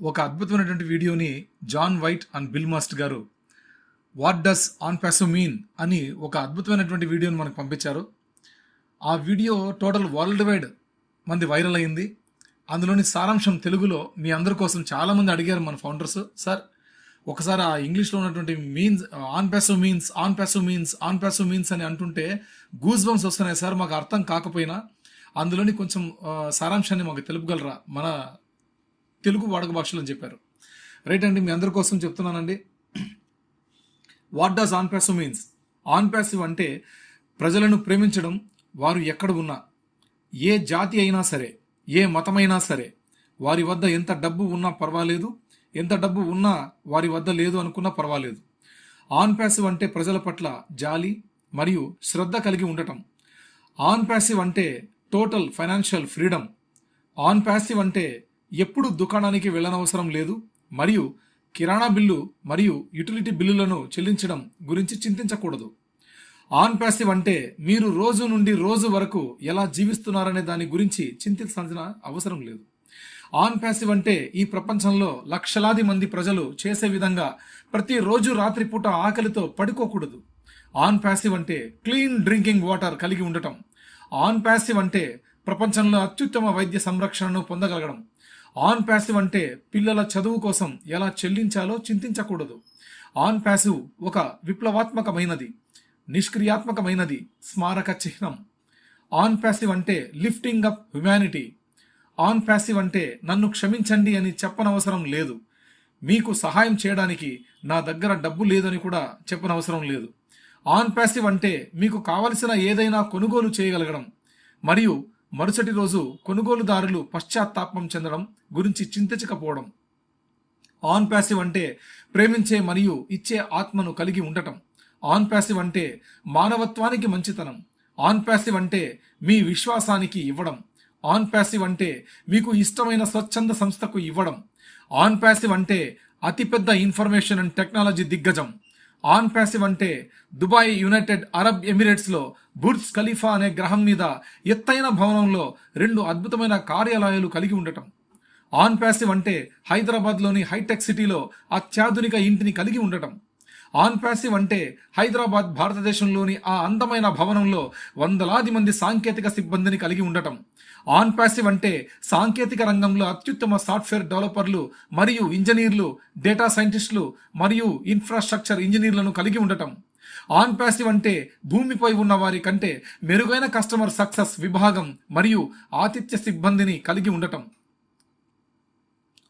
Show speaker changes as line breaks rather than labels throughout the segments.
ఒక అద్భుతమైనటువంటి వీడియోని John White and Bill Mast గారు what does on passive mean అని ఒక అద్భుతమైనటువంటి వీడియోని మనకు పంపించారు. ఆ వీడియో టోటల్ వరల్డ్ వైడ్ మంది వైరల్ అయింది అందులోని సారాంశం తెలుగులో మీ అందరి కోసం చాలామంది అడిగారు మన ఫౌండర్స్. సార్ ఒకసారి ఆ ఇంగ్లీష్లో ఉన్నటువంటి means on passive means on passive means on passive means అని అంటుంటే గూస్ బంప్స్ వస్తున్నాయి సార్ మాకు అర్థం కాకపోయినా అందులోని కొంచెం సారాంశాన్ని మాకు తెలుపగలరా? మన తెలుగు వాడక భాషలో అని చెప్పారు. రైట్ అండి మీ అందరి కోసం చెప్తున్నానండి. What does on passive means on passive అంటే ప్రజలను ప్రేమించడం వారు ఎక్కడ ఉన్నా ఏ జాతి అయినా సరే ఏ మతమైనా సరే వారి వద్ద ఎంత డబ్బు ఉన్నా పర్వాలేదు ఎంత డబ్బు ఉన్నా వారి వద్ద లేదు అనుకున్నా పర్వాలేదు. ఆన్ ప్యాసివ్ అంటే ప్రజల పట్ల జాలి మరియు శ్రద్ధ కలిగి ఉండటం. ఆన్ ప్యాసివ్ అంటే total financial freedom on passive అంటే ఎప్పుడు దుకాణానికి వెళ్ళనవసరం లేదు మరియు కిరాణా బిల్లు మరియు యుటిలిటీ బిల్లులను చెల్లించడం గురించి చింతించకూడదు. ఆన్ ప్యాసివ్ అంటే మీరు రోజు నుండి రోజు వరకు ఎలా జీవిస్తున్నారనే దాని గురించి చింతించాల్సిన అవసరం లేదు. ఆన్ ప్యాసివ్ అంటే ఈ ప్రపంచంలో లక్షలాది మంది ప్రజలు చేసే విధంగా ప్రతిరోజు రాత్రిపూట ఆకలితో పడుకోకూడదు. ఆన్ ప్యాసివ్ అంటే క్లీన్ డ్రింకింగ్ వాటర్ కలిగి ఉండటం. ఆన్ ప్యాసివ్ అంటే ప్రపంచంలో అత్యుత్తమ వైద్య సంరక్షణను పొందగలగడం. ఆన్ ప్యాసివ్ అంటే పిల్లల చదువు కోసం ఎలా చెల్లించాలో చింతించకూడదు. ఆన్ ప్యాసివ్ ఒక విప్లవాత్మకమైనది నిష్క్రియాత్మకమైనది స్మారక చిహ్నం. ఆన్ ప్యాసివ్ అంటే lifting up humanity on passive అంటే నన్ను క్షమించండి అని చెప్పనవసరం లేదు. మీకు సహాయం చేయడానికి నా దగ్గర డబ్బు లేదని కూడా చెప్పనవసరం లేదు. ఆన్ ప్యాసివ్ అంటే మీకు కావలసిన ఏదైనా కొనుగోలు చేయగలగడం. మరియు మరుసటి రోజు కొనుగోలుదారులు పశ్చాత్తాపం చెందడం గురించి చింతించకపోవడం. ఆన్ ప్యాసివ్ అంటే ప్రేమించే మరియు ఇచ్చే ఆత్మను కలిగి ఉండటం. ఆన్ ప్యాసివ్ అంటే మానవత్వానికి మంచితనం. ఆన్ ప్యాసివ్ అంటే మీ విశ్వాసానికి ఇవ్వడం. ఆన్ ప్యాసివ్ అంటే మీకు ఇష్టమైన స్వచ్ఛంద సంస్థకు ఇవ్వడం. ఆన్ ప్యాసివ్ అంటే అతిపెద్ద ఇన్ఫర్మేషన్ అండ్ టెక్నాలజీ దిగ్గజం. ఆన్ ప్యాసివ్ అంటే దుబాయ్ యునైటెడ్ అరబ్ ఎమిరేట్స్లో బుర్జ్ ఖలీఫా అనే గ్రహం మీద ఎత్తైన భవనంలో రెండు అద్భుతమైన కార్యాలయాలు కలిగి ఉండటం. ఆన్ ప్యాసివ్ అంటే హైదరాబాద్లోని హైటెక్ సిటీలో అత్యాధునిక ఇంటిని కలిగి ఉండటం. ఆన్ ప్యాసివ్ అంటే హైదరాబాద్ భారతదేశంలోని ఆ అందమైన భవనంలో వందలాది మంది సాంకేతిక సిబ్బందిని కలిగి ఉండటం. ఆన్ ప్యాసివ్ అంటే సాంకేతిక రంగంలో అత్యుత్తమ సాఫ్ట్వేర్ డెవలపర్లు మరియు ఇంజనీర్లు డేటా సైంటిస్టులు మరియు ఇన్ఫ్రాస్ట్రక్చర్ ఇంజనీర్లను కలిగి ఉండటం. ఆన్ ప్యాసివ్ అంటే భూమిపై ఉన్న వారి కంటే మెరుగైన కస్టమర్ సక్సెస్ విభాగం మరియు ఆతిథ్య సిబ్బందిని కలిగి ఉండటం.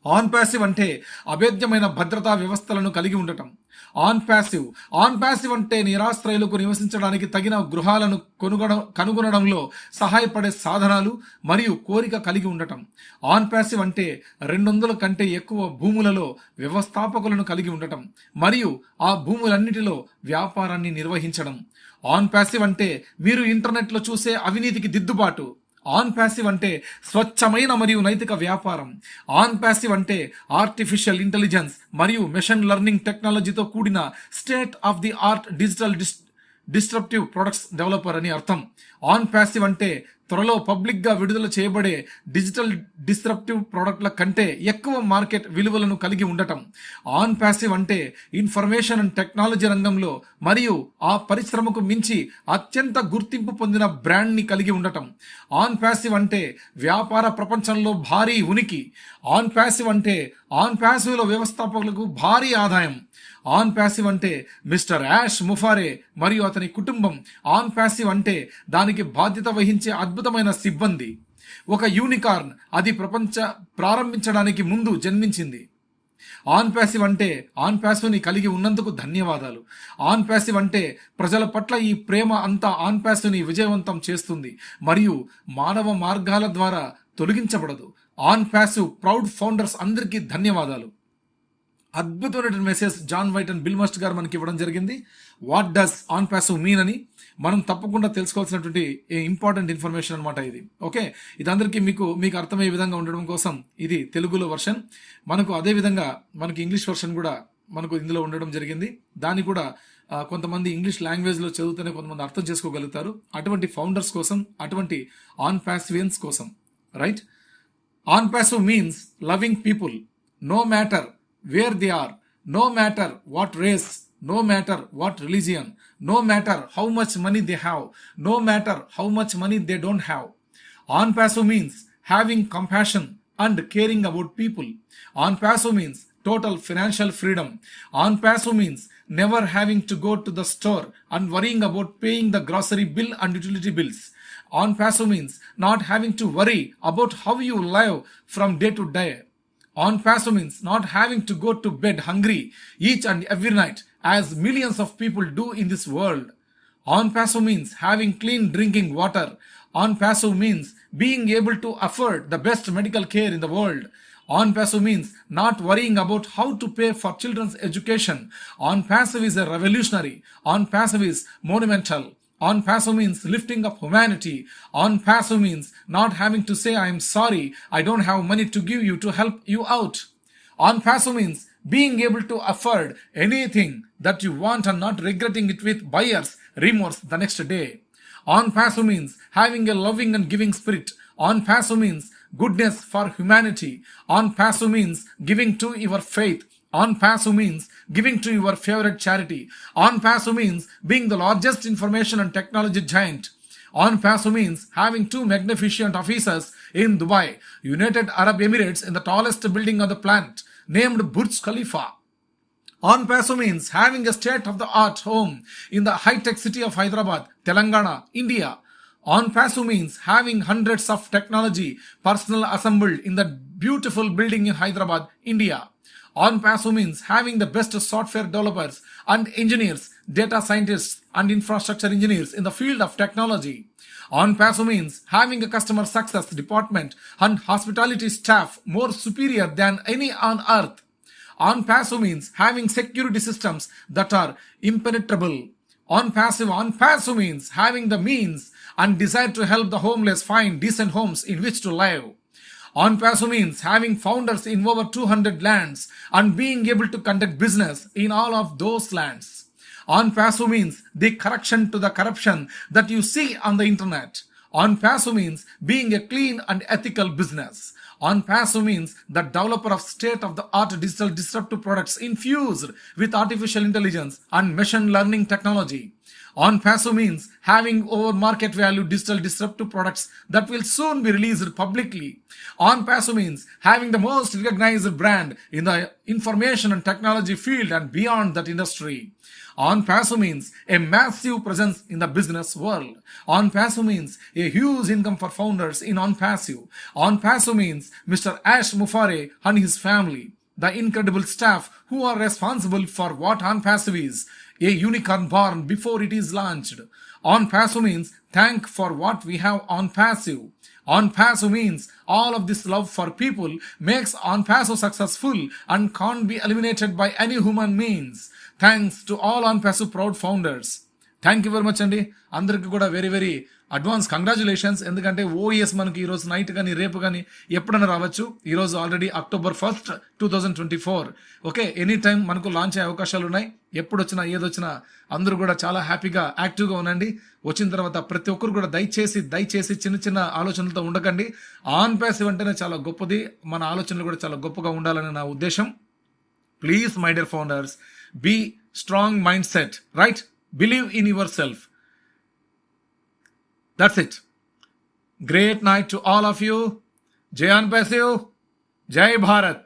ఆన్ ప్యాసివ్ అంటే అభేద్యమైన భద్రతా వ్యవస్థలను కలిగి ఉండటం. ఆన్ ప్యాసివ్ ఆన్ ప్యాసివ్ అంటే నిరాశ్రయులకు నివసించడానికి తగిన గృహాలను కొనుగొన కనుగొనడంలో సహాయపడే సాధనాలు మరియు కోరిక కలిగి ఉండటం. ఆన్ ప్యాసివ్ అంటే రెండు వందల కంటే ఎక్కువ భూములలో వ్యవస్థాపకులను కలిగి ఉండటం మరియు ఆ భూములన్నిటిలో వ్యాపారాన్ని నిర్వహించడం. ఆన్ ప్యాసివ్ అంటే మీరు ఇంటర్నెట్లో చూసే అవినీతికి దిద్దుబాటు. ఆన్ ప్యాసివ్ అంటే స్వచ్ఛమైన మరియు నైతిక వ్యాపారం. ఆన్ ప్యాసివ్ అంటే ఆర్టిఫిషియల్ ఇంటెలిజెన్స్ మరియు మెషిన్ లెర్నింగ్ టెక్నాలజీతో కూడిన state of the art digital dis disruptive products developer అని అర్థం. ఆన్ ప్యాసివ్ అంటే త్వరలో పబ్లిక్గా విడుదల చేయబడే డిజిటల్ డిస్ట్రప్టివ్ ప్రోడక్ట్ల కంటే ఎక్కువ మార్కెట్ విలువలను కలిగి ఉండటం. ఆన్ ప్యాసివ్ అంటే ఇన్ఫర్మేషన్ అండ్ టెక్నాలజీ రంగంలో మరియు ఆ పరిశ్రమకు మించి అత్యంత గుర్తింపు పొందిన బ్రాండ్ని కలిగి ఉండటం. ఆన్ ప్యాసివ్ అంటే వ్యాపార ప్రపంచంలో భారీ ఉనికి. ఆన్ ప్యాసివ్ అంటే ఆన్ ప్యాసివ్లో వ్యవస్థాపకులకు భారీ ఆదాయం. ఆన్ ప్యాసివ్ అంటే మిస్టర్ యాష్ ముఫారే మరియు అతని కుటుంబం ఆన్ ప్యాసివ్ అంటే దానికి బాధ్యత వహించే అద్భుతమైన సిబ్బంది. ఒక యూనికార్న్ అది ప్రపంచ ప్రారంభించడానికి ముందు జన్మించింది. ఆన్ ప్యాసివ్ అంటే ఆన్ ప్యాసివ్ని కలిగి ఉన్నందుకు ధన్యవాదాలు. ఆన్ ప్యాసివ్ అంటే ప్రజల పట్ల ఈ ప్రేమ అంతా ఆన్ ప్యాసివ్ని విజయవంతం చేస్తుంది మరియు మానవ మార్గాల ద్వారా తొలగించబడదు. ఆన్ ప్యాసివ్ ప్రౌడ్ ఫౌండర్స్ అందరికీ ధన్యవాదాలు. అద్భుతమైనటువంటి message John White and Bill Must గారు మనకి ఇవ్వడం జరిగింది. What does on passive mean అని మనం తప్పకుండా తెలుసుకోవాల్సినటువంటి ఇంపార్టెంట్ ఇన్ఫర్మేషన్ అనమాట ఇది. ఓకే? ఇది అందరికీ మీకు మీకు అర్థమయ్యే విధంగా ఉండడం కోసం ఇది తెలుగులో వర్షన్. మనకు అదే విధంగా మనకి ఇంగ్లీష్ వర్షన్ కూడా మనకు ఇందులో ఉండడం జరిగింది. దాన్ని కూడా కొంతమంది ఇంగ్లీష్ లాంగ్వేజ్లో చదివితేనే కొంతమంది అర్థం చేసుకోగలుగుతారు. అటువంటి ఫౌండర్స్ కోసం అటువంటి ఆన్ ప్యాసివియన్స్ కోసం. Right? On Pasu means loving people, no matter where they are, no matter what race, no matter what religion, no matter how much money they have, no matter how much money they don't have. On Pasu means having compassion and caring about people. On Pasu means total financial freedom. On Pasu means never having to go to the store and worrying about paying the grocery bill and utility bills. On paso means not having to worry about how you live from day to day. On paso means not having to go to bed hungry each and every night as millions of people do in this world. On paso means having clean drinking water. On paso means being able to afford the best medical care in the world. On paso means not worrying about how to pay for children's education. On paso is a revolutionary. On paso is monumental. On paso means lifting up humanity. On paso means not having to say, I am sorry, I don't have money to give you to help you out. On paso means being able to afford anything that you want and not regretting it with buyer's remorse the next day. On paso means having a loving and giving spirit. On paso means goodness for humanity. On paso means giving to your faith. On paso means giving to your favorite charity. On paso means being the largest information and technology giant. On paso means having two magnificent offices in Dubai, United Arab Emirates in the tallest building on the planet, named Burj Khalifa. On Paso means having a state of the art home in the high tech city of Hyderabad, Telangana, India. On Paso means having hundreds of technology personnel assembled in the beautiful building in Hyderabad, India. On Paso means having the best software developers and engineers, data scientists, and infrastructure engineers in the field of technology. On Paso means having a customer success department and hospitality staff more superior than any on earth. On passive means having security systems that are impenetrable. On passive, on passive means having the means and desire to help the homeless find decent homes in which to live. On passive means having founders in over 200 lands and being able to conduct business in all of those lands. On passive means the correction to the corruption that you see on the internet. On passive means being a clean and ethical business. On passive means the developer of state of the art digital disruptive products infused with artificial intelligence and machine learning technology. On passive means having over market value digital disruptive products that will soon be released publicly. On passive means having the most recognized brand in the information and technology field and beyond that industry. On passive means a massive presence in the business world. On passive means a huge income for founders in on passive. On passive means Mr. Ash Mufare and his family. The incredible staff who are responsible for what on passive is a unicorn born before it is launched. On passive means thank for what we have on passive. On passive means all of this love for people makes on passive successful and can't be eliminated by any human means. Thanks to all on passive proud founders. Thank you very much అండి అందరికీ కూడా very very advance congratulations ఎందుకంటే OS మనకి ఈరోజు night కానీ రేపు కానీ ఎప్పుడైనా రావచ్చు. ఈరోజు already October first two thousand twenty four okay any time మనకు లాంచ్ అయ్యే అవకాశాలు ఉన్నాయి. ఎప్పుడు వచ్చినా ఏదొచ్చినా అందరూ కూడా చాలా హ్యాపీగా యాక్టివ్గా ఉండండి. వచ్చిన తర్వాత ప్రతి ఒక్కరు కూడా దయచేసి దయచేసి చిన్న చిన్న ఆలోచనలతో ఉండకండి. ఆన్ ప్యాసివ్ అంటేనే చాలా గొప్పది. మన ఆలోచనలు కూడా చాలా గొప్పగా ఉండాలని నా ఉద్దేశం. Please my dear founders be strong mind set right believe in yourself. That's it. Great night to all of you. Jay passive jai bharat